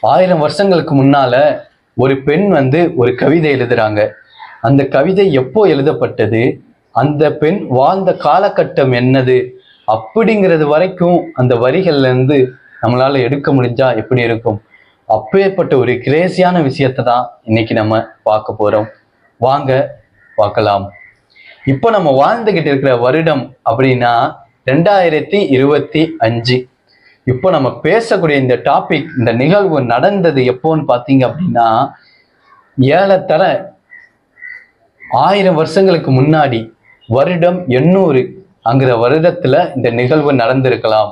ஆயிரம் வருஷங்களுக்கு முன்னால ஒரு பெண் வந்து ஒரு கவிதை எழுதுறாங்க. அந்த கவிதை எப்போ எழுதப்பட்டது? அந்த பெண் வாழ்ந்த காலகட்டம் என்னது? அப்படிங்கிறது வரைக்கும் அந்த வரிகள்ல இருந்து நம்மளால எடுக்க முடிஞ்சா எப்படி இருக்கும்? அப்பேற்பட்ட ஒரு கிரேசியான விஷயத்தை தான் இன்னைக்கு நம்ம பார்க்க போறோம். வாங்க பார்க்கலாம். இப்போ நம்ம வாழ்ந்துகிட்டு இருக்கிற வருடம் அப்படின்னா ரெண்டாயிரத்தி இருபத்தி அஞ்சு. இப்போ நம்ம பேசக்கூடிய இந்த டாபிக் இந்த நிகழ்வு நடந்தது எப்போன்னு பார்த்தீங்க அப்படின்னா ஏழத்தர ஆயிரம் வருஷங்களுக்கு முன்னாடி வருடம் எண்ணூறு அங்கிற வருடத்துல இந்த நிகழ்வு நடந்திருக்கலாம்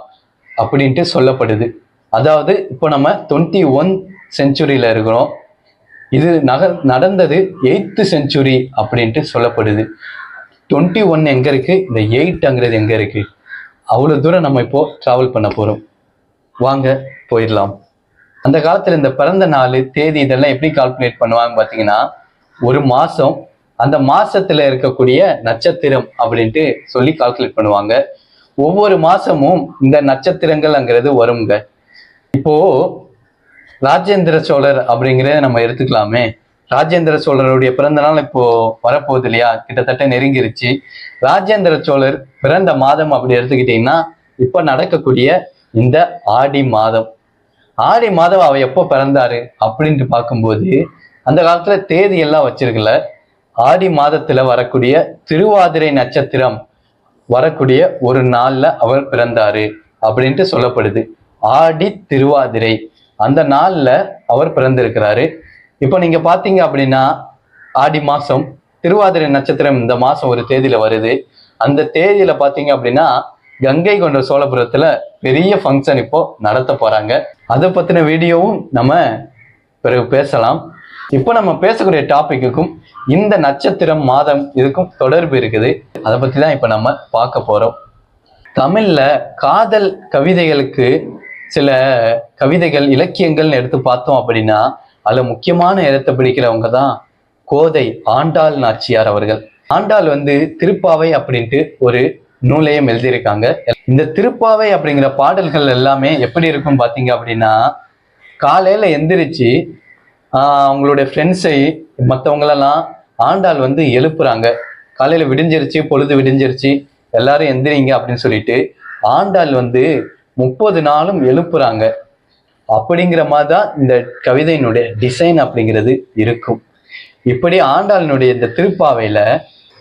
அப்படின்ட்டு சொல்லப்படுது. அதாவது இப்போ நம்ம டுவெண்ட்டி ஒன் செஞ்சுரியில் இருக்கிறோம். இது நக நடந்தது எயித்து செஞ்சுரி அப்படின்ட்டு சொல்லப்படுது. டுவெண்ட்டி ஒன் எங்கே இருக்குது இந்த எயிட்டுங்கிறது எங்கே இருக்குது அவ்வளோ தூரம் நம்ம இப்போது ட்ராவல் பண்ண போகிறோம் வாங்க போயிடலாம். அந்த காலத்துல இந்த பிறந்த நாள் தேதி இதெல்லாம் எப்படி கால்குலேட் பண்ணுவாங்க பாத்தீங்கன்னா ஒரு மாசம் அந்த மாசத்துல இருக்கக்கூடிய நட்சத்திரம் அப்படின்ட்டு சொல்லி கால்குலேட் பண்ணுவாங்க. ஒவ்வொரு மாசமும் இந்த நட்சத்திரங்கள்ங்கிறது வருங்க. இப்போ ராஜேந்திர சோழர் அப்படிங்கிறத நம்ம எடுத்துக்கலாமே. ராஜேந்திர சோழருடைய பிறந்த நாள் இப்போ வரப்போகுது இல்லையா? கிட்டத்தட்ட நெருங்கிருச்சு. ராஜேந்திர சோழர் பிறந்த மாதம் அப்படி எடுத்துக்கிட்டீங்கன்னா இப்ப நடக்கக்கூடிய இந்த ஆடி மாதம். ஆடி மாதம் அவர் எப்போ பிறந்தாரு அப்படின்ட்டு பார்க்கும்போது அந்த காலத்துல தேதி எல்லாம் வச்சிருக்கல. ஆடி மாதத்துல வரக்கூடிய திருவாதிரை நட்சத்திரம் வரக்கூடிய ஒரு நாள்ல அவர் பிறந்தாரு அப்படின்ட்டு சொல்லப்படுது. ஆடி திருவாதிரை. அந்த நாள்ல அவர் பிறந்திருக்கிறாரு. இப்போ நீங்க பாத்தீங்க அப்படின்னா ஆடி மாசம் திருவாதிரை நட்சத்திரம் இந்த மாசம் ஒரு தேதியில வருது. அந்த தேதியில பாத்தீங்க அப்படின்னா கங்கை கொண்ட சோழபுரத்துல பெரிய ஃபங்க்ஷன் இப்போ நடத்த போறாங்க. அதை பத்தின வீடியோவும் நம்ம பிறகு பேசலாம். இப்போ நம்ம பேசக்கூடிய டாபிக்குக்கும் இந்த நட்சத்திரம் மாதம் இதுக்கும் தொடர்பு இருக்குது. அதை பத்தி தான் இப்போ நம்ம பார்க்க போறோம். தமிழ்ல காதல் கவிதைகளுக்கு சில கவிதைகள் இலக்கியங்கள்னு எடுத்து பார்த்தோம் அப்படின்னா அதுல முக்கியமான இடத்தை பிடிக்கிறவங்க தான் கோதை ஆண்டாள் நாச்சியார் அவர்கள். ஆண்டாள் வந்து திருப்பாவை அப்படின்ட்டு ஒரு நூலையும் எழுதியிருக்காங்க. இந்த திருப்பாவை அப்படிங்கிற பாடல்கள் எல்லாமே எப்படி இருக்கும் பார்த்தீங்க அப்படின்னா காலையில் எந்திரிச்சு அவங்களுடைய ஃப்ரெண்ட்ஸை மற்றவங்களெல்லாம் ஆண்டாள் வந்து எழுப்புறாங்க. காலையில் விடிஞ்சிருச்சு பொழுது விடிஞ்சிருச்சு எல்லாரும் எந்திரிங்க அப்படின்னு சொல்லிட்டு ஆண்டாள் வந்து முப்பது நாளும் எழுப்புறாங்க. அப்படிங்கிற மாதிரி தான் இந்த கவிதையினுடைய டிசைன் அப்படிங்கிறது இருக்கும். இப்படி ஆண்டாளினுடைய இந்த திருப்பாவையில்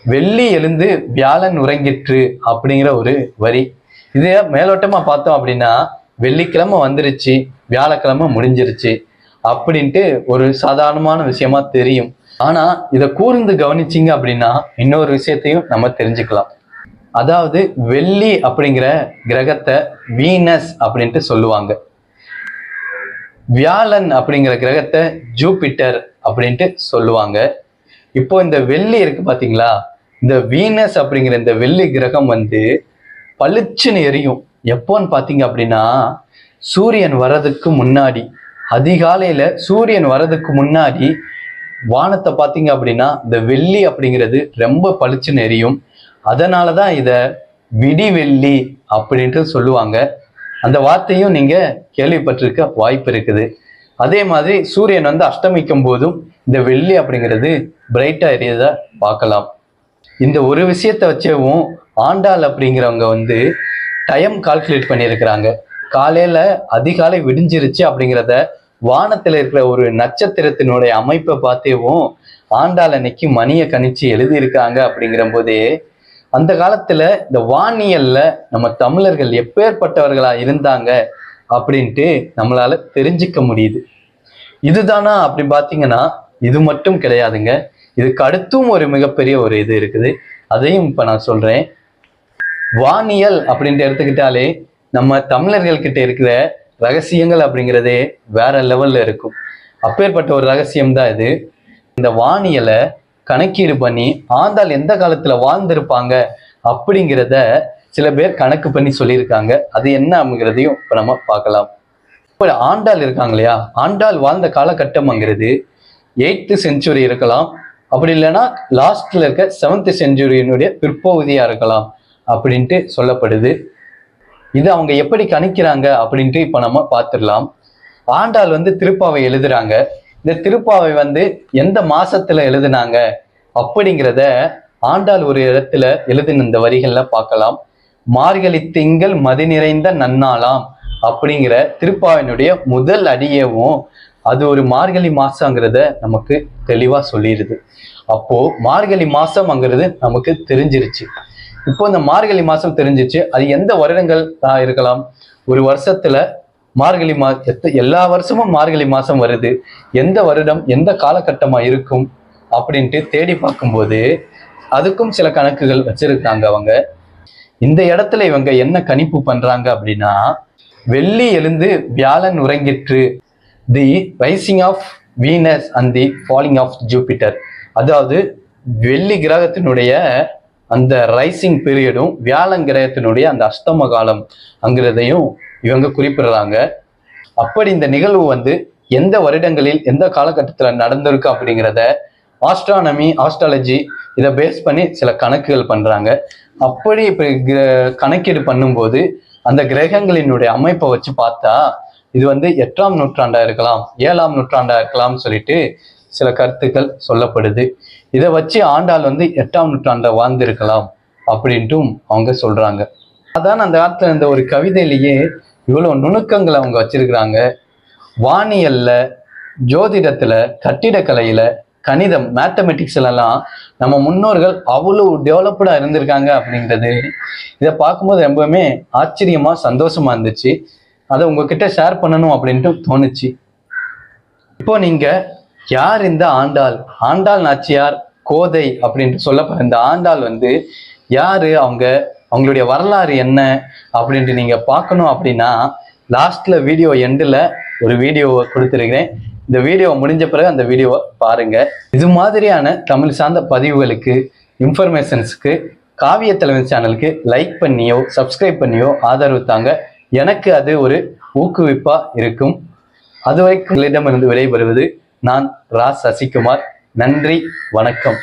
வெள்ளி எழுந்து வியாழன் உறங்கிற்று அப்படிங்கிற ஒரு வரி. இதே மேலோட்டமா பார்த்தோம் அப்படின்னா வெள்ளிக்கிழமை வந்துருச்சு வியாழக்கிழமை முடிஞ்சிருச்சு அப்படின்ட்டு ஒரு சாதாரணமான விஷயமா தெரியும். ஆனா இதை கூர்ந்து கவனிச்சிங்க அப்படின்னா இன்னொரு விஷயத்தையும் நம்ம தெரிஞ்சுக்கலாம். அதாவது வெள்ளி அப்படிங்கிற கிரகத்தை வீனஸ் அப்படின்ட்டு சொல்லுவாங்க. வியாழன் அப்படிங்கிற கிரகத்தை ஜூபிட்டர் அப்படின்ட்டு சொல்லுவாங்க. இப்போ இந்த வெள்ளி இருக்கு பாத்தீங்களா? இந்த வீனஸ் அப்படிங்கிற இந்த வெள்ளி கிரகம் வந்து பளிச்சுன்னு எரியும். எப்போன்னு பாத்தீங்க அப்படின்னா சூரியன் வர்றதுக்கு முன்னாடி அதிகாலையில சூரியன் வர்றதுக்கு முன்னாடி வானத்தை பார்த்தீங்க அப்படின்னா இந்த வெள்ளி அப்படிங்கிறது ரொம்ப பளிச்சுன்னு எரியும். அதனால தான் இதை விடிவெள்ளி அப்படின்ட்டு சொல்லுவாங்க. அந்த வார்த்தையும் நீங்கள் கேள்விப்பட்டிருக்க வாய்ப்பு இருக்குது. அதே மாதிரி சூரியன் வந்து அஷ்டமிக்கும் போதும் இந்த வெள்ளி அப்படிங்கிறது பிரைட்டா எரியதை பார்க்கலாம். இந்த ஒரு விஷயத்தை வச்சவும் ஆண்டாள் அப்படிங்கிறவங்க வந்து டைம் கால்குலேட் பண்ணியிருக்கிறாங்க. காலையில அதிகாலை விடிஞ்சிருச்சு அப்படிங்கிறத வானத்துல இருக்கிற ஒரு நட்சத்திரத்தினுடைய அமைப்பை பார்த்தேவும் ஆண்டாள் அன்னைக்கு மணியை கணிச்சு எழுதியிருக்காங்க அப்படிங்கிற போதே அந்த காலத்துல இந்த வானியல்ல நம்ம தமிழர்கள் எப்பேற்பட்டவர்களா இருந்தாங்க அப்படின்ட்டு நம்மளால தெரிஞ்சுக்க முடியுது. இதுதானா அப்படி பார்த்தீங்கன்னா இது மட்டும் கிடையாதுங்க. இதுக்கு அடுத்தும் ஒரு மிகப்பெரிய ஒரு இது இருக்குது. அதையும் இப்போ நான் சொல்கிறேன் வானியல் அப்படின்ட்டு எடுத்துக்கிட்டாலே நம்ம தமிழர்கள்கிட்ட இருக்கிற ரகசியங்கள் அப்படிங்கிறதே வேற லெவலில் இருக்கும். அப்பேற்பட்ட ஒரு ரகசியம் தான் இது. இந்த வானியலை கணக்கீடு பண்ணி ஆண்டாள் எந்த காலத்தில் வாழ்ந்திருப்பாங்க அப்படிங்கிறத சில பேர் கணக்கு பண்ணி சொல்லியிருக்காங்க. அது என்ன அப்படிங்கிறதையும் இப்போ நம்ம பார்க்கலாம். இப்போ ஆண்டாள் இருக்காங்க இல்லையா? ஆண்டாள் வாழ்ந்த காலகட்டம்ங்கிறது எயித்து செஞ்சுரி இருக்கலாம். அப்படி இல்லைன்னா லாஸ்ட்ல இருக்க செவன்த் செஞ்சுரியினுடைய பிற்பகுதியா இருக்கலாம் அப்படின்ட்டு சொல்லப்படுது. இது அவங்க எப்படி கணிக்கிறாங்க அப்படின்ட்டு இப்போ நம்ம பார்த்துடலாம். ஆண்டாள் வந்து திருப்பாவை எழுதுறாங்க. இந்த திருப்பாவை வந்து எந்த மாசத்துல எழுதுனாங்க அப்படிங்கிறத ஆண்டாள் ஒரு இடத்துல எழுதின இந்த வரிகள்ல பார்க்கலாம். மார்கழி திங்கள் மதி நிறைந்த நன்னாளாம் அப்படிங்கிற திருப்பாவினுடைய முதல் அடியவும் அது ஒரு மார்கழி மாசங்கிறத நமக்கு தெளிவா சொல்லிடுது. அப்போ மார்கழி மாசம்ங்கிறது நமக்கு தெரிஞ்சிருச்சு. இப்போ இந்த மார்கழி மாசம் தெரிஞ்சிச்சு. அது எந்த வருடங்கள் இருக்கலாம்? ஒரு வருஷத்துல மார்கழி மா எல்லா வருஷமும் மார்கழி மாசம் வருது. எந்த வருடம் எந்த காலகட்டமா இருக்கும்? அப்படின்ட்டு தேடி பார்க்கும்போது அதுக்கும் சில கணக்குகள் வச்சிருக்காங்க அவங்க. இந்த இடத்துல இவங்க என்ன கணிப்பு பண்றாங்க அப்படின்னா வெள்ளி எழுந்து வியாழன் உறங்கிற்று. The rising of Venus and the falling of Jupiter அதாவது வெள்ளி கிரகத்தினுடைய அந்த ரைசிங் பீரியடும் வியாழன் கிரகத்தினுடைய அந்த அஸ்தம காலம் அங்கிறதையும் இவங்க குறிப்பிடுறாங்க. அப்படி இந்த நிகழ்வு வந்து எந்த வருடங்களில் எந்த காலகட்டத்தில் நடந்திருக்கு அப்படிங்கிறத ஆஸ்ட்ரானமி ஆஸ்ட்ராலஜி இதை பேஸ் பண்ணி சில கணக்குகள் பண்ணுறாங்க அப்படி இப்போ கிர- கணக்கீடு பண்ணும்போது அந்த கிரகங்களினுடைய அமைப்பை வச்சு பார்த்தா இது வந்து எட்டாம் நூற்றாண்டா இருக்கலாம் ஏழாம் நூற்றாண்டா இருக்கலாம்னு சொல்லிட்டு சில கருத்துக்கள் சொல்லப்படுது. இதை வச்சு ஆண்டாள் வந்து எட்டாம் நூற்றாண்டை வாழ்ந்திருக்கலாம் அப்படின்ட்டும் அவங்க சொல்றாங்க. அதான் அந்த காலத்துல இந்த ஒரு கவிதையிலேயே இவ்வளவு நுணுக்கங்களை அவங்க வச்சிருக்கிறாங்க. வானியல்ல ஜோதிடத்துல கட்டிடக்கலையில கணிதம் மேத்தமெட்டிக்ஸ்ல எல்லாம் நம்ம முன்னோர்கள் அவ்வளவு டெவலப்டா இருந்திருக்காங்க அப்படிங்கிறது இதை பார்க்கும்போது ரொம்பவுமே ஆச்சரியமா சந்தோஷமா இருந்துச்சு. அதை உங்ககிட்ட ஷேர் பண்ணணும் அப்படின்ட்டு தோணுச்சு. இப்போ நீங்க யார் இந்த ஆண்டாள்? ஆண்டாள் நாச்சியார் கோதை அப்படின்ட்டு சொல்லப்படுற இந்த ஆண்டாள் வந்து யாரு? அவங்க அவங்களுடைய வரலாறு என்ன? அப்படின்ட்டு நீங்க பார்க்கணும் அப்படின்னா லாஸ்ட்ல வீடியோ எண்டில் ஒரு வீடியோவை கொடுத்துருக்கிறேன். இந்த வீடியோ முடிஞ்ச பிறகு அந்த வீடியோவை பாருங்க. இது மாதிரியான தமிழ் சார்ந்த பதிவுகளுக்கு இன்ஃபர்மேஷன்ஸுக்கு காவிய தலைமை சேனலுக்கு லைக் பண்ணியோ சப்ஸ்கிரைப் பண்ணியோ ஆதரவு தாங்க எனக்கு அது ஒரு ஊக்குவிப்பா இருக்கும். அதுவரைக்கும் உங்களிடமிருந்து விடைபெறுவது நான் ரா சசிகுமார். நன்றி வணக்கம்.